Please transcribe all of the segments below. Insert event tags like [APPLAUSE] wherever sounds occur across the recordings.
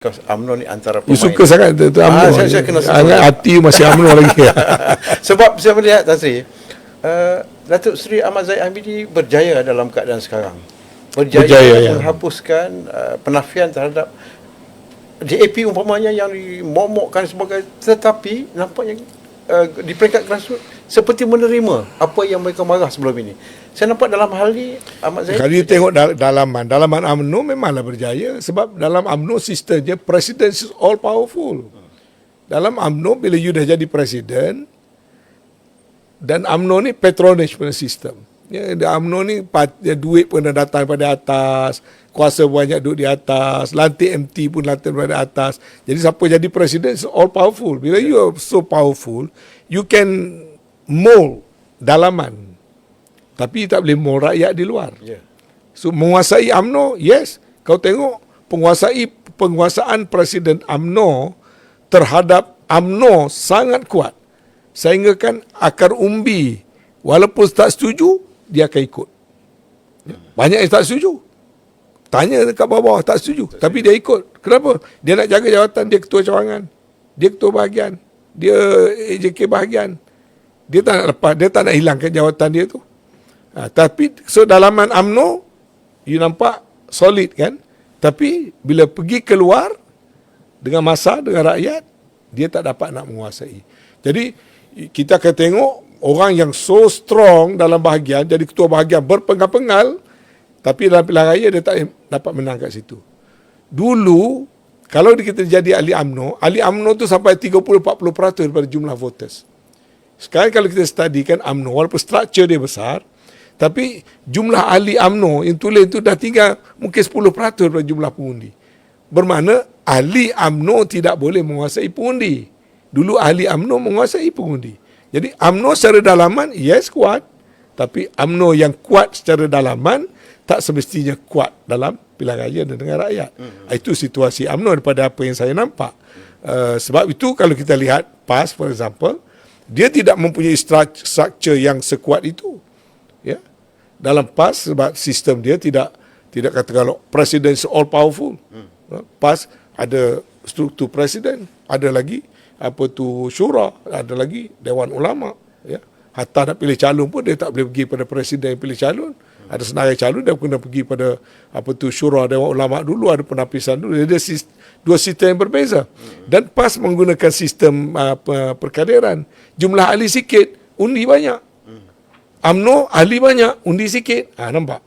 UMNO ni antara You pemain. suka sangat tu, tu Ah, UMNO. saya- saya kena. Sangat hati masih UMNO lagi. [LAUGHS] Sebab saya melihat Tan Sri, uh, Datuk Seri Ahmad Zaid Hamidi berjaya dalam keadaan sekarang. Berjaya, Berjaya, ya. menghapuskan uh, penafian terhadap JAP umpamanya yang dimomokkan sebagai tetapi nampaknya uh, di peringkat grassroots seperti menerima apa yang mereka marah sebelum ini. Saya nampak dalam hal ni Ahmad Zaid Kalau tengok dal- dalaman, dalaman UMNO memanglah berjaya sebab dalam UMNO sistemnya presiden is all powerful. Dalam UMNO bila you dah jadi presiden dan UMNO ni patronage punya sistem. Ya, di UMNO ni ya, duit pun dah datang pada atas, kuasa banyak duduk di atas, lantik MT pun lantik pada atas. Jadi siapa jadi presiden is all powerful. Bila you are so powerful, you can mold dalaman. Tapi tak boleh mold rakyat di luar. Ya. So menguasai AMNO, yes. Kau tengok penguasai penguasaan Presiden AMNO terhadap AMNO sangat kuat. Sehingga kan akar umbi walaupun tak setuju dia akan ikut. Ya, Banyak yang tak setuju. Tanya dekat bawah tak setuju, tapi dia ikut. Kenapa? Dia nak jaga jawatan dia ketua cawangan. Dia ketua bahagian. Dia AJK bahagian. Dia tak nak lepas, dia tak nak hilangkan jawatan dia tu. Ha, tapi so dalaman AMNO you nampak solid kan? Tapi bila pergi keluar dengan masa dengan rakyat dia tak dapat nak menguasai. Jadi kita akan tengok orang yang so strong dalam bahagian jadi ketua bahagian berpenggal-penggal tapi dalam pilihan raya dia tak dapat menang kat situ. Dulu kalau kita jadi ahli AMNO, ahli AMNO tu sampai 30-40% daripada jumlah voters. Sekarang kalau kita study kan UMNO, walaupun structure dia besar, tapi jumlah ahli UMNO yang tulis itu dah tinggal mungkin 10% daripada jumlah pengundi. Bermakna ahli UMNO tidak boleh menguasai pengundi. Dulu ahli UMNO menguasai pengundi. Jadi UMNO secara dalaman, yes kuat. Tapi UMNO yang kuat secara dalaman, tak semestinya kuat dalam pilihan raya dan dengan rakyat. Hmm. Itu situasi UMNO daripada apa yang saya nampak. Uh, sebab itu kalau kita lihat PAS for example, dia tidak mempunyai structure yang sekuat itu. Ya. Dalam PAS sebab sistem dia tidak tidak kata kalau presiden all powerful. Hmm. PAS ada struktur presiden, ada lagi apa tu syura, ada lagi dewan ulama, ya. Hatta nak pilih calon pun dia tak boleh pergi pada presiden yang pilih calon. Ada senarai calon dia kena pergi pada apa tu syura dewan ulama dulu ada penapisan dulu. Dia ada sis- dua sistem yang berbeza. Dan PAS menggunakan sistem uh, perkaderan. Jumlah ahli sikit, undi banyak. UMNO ahli banyak, undi sikit. Ha, nampak?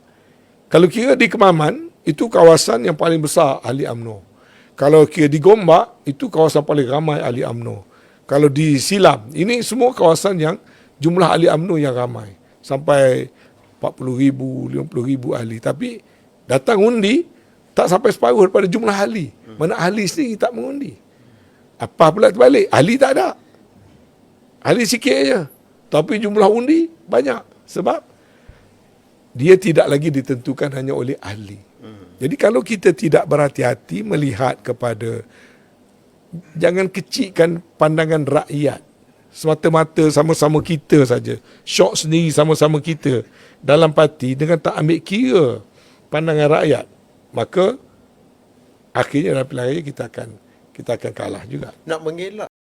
Kalau kira di Kemaman, itu kawasan yang paling besar ahli UMNO. Kalau kira di Gombak, itu kawasan paling ramai ahli UMNO. Kalau di Silam, ini semua kawasan yang jumlah ahli UMNO yang ramai. Sampai 40 ribu, 50 ribu ahli. Tapi datang undi, tak sampai separuh daripada jumlah ahli. Mana ahli sendiri tak mengundi. Apa pula terbalik? Ahli tak ada. Ahli sikit aja. Tapi jumlah undi banyak. Sebab dia tidak lagi ditentukan hanya oleh ahli. Jadi kalau kita tidak berhati-hati melihat kepada jangan kecilkan pandangan rakyat. Semata-mata sama-sama kita saja. Syok sendiri sama-sama kita dalam parti dengan tak ambil kira pandangan rakyat. Maka akhirnya dalam pilihan raya kita akan kita akan kalah juga. nak mengelak